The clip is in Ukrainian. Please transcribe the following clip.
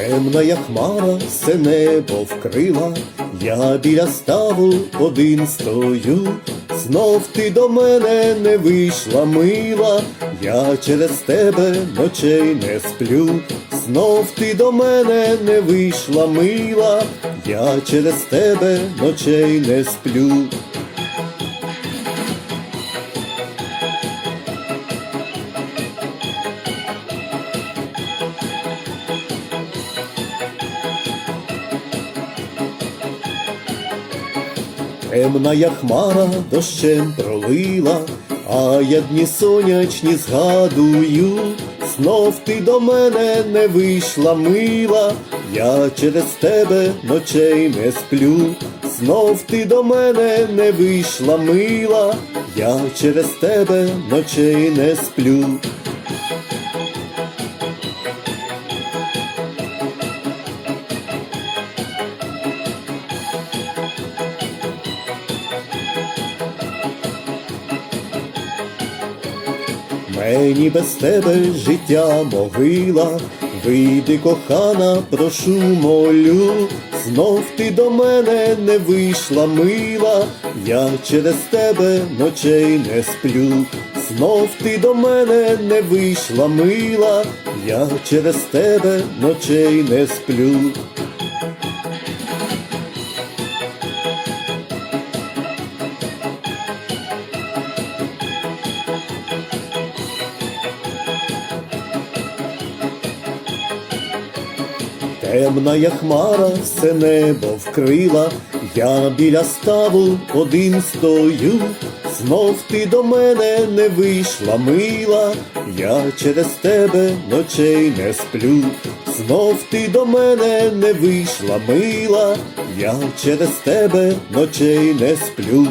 Темна як хмара, все небо вкрила, я біля ставу один стою, знов ти до мене не вийшла мила, я через тебе ночей не сплю, знов ти до мене не вийшла мила, я через тебе ночей не сплю. Темна я хмара дощем пролила, а я дні сонячні згадую, знов ти до мене не вийшла мила, я через тебе ночей не сплю, знов ти до мене не вийшла мила, я через тебе ночей не сплю. Мені без тебе життя могила, вийди, кохана, прошу молю, знов ти до мене не вийшла мила, я через тебе ночей не сплю, знов ти до мене не вийшла мила, я через тебе ночей не сплю. Темна я хмара, все небо вкрила, я біля ставу один стою, знов ти до мене не вийшла мила, я через тебе ночей не сплю, знов ти до мене не вийшла мила, я через тебе ночей не сплю.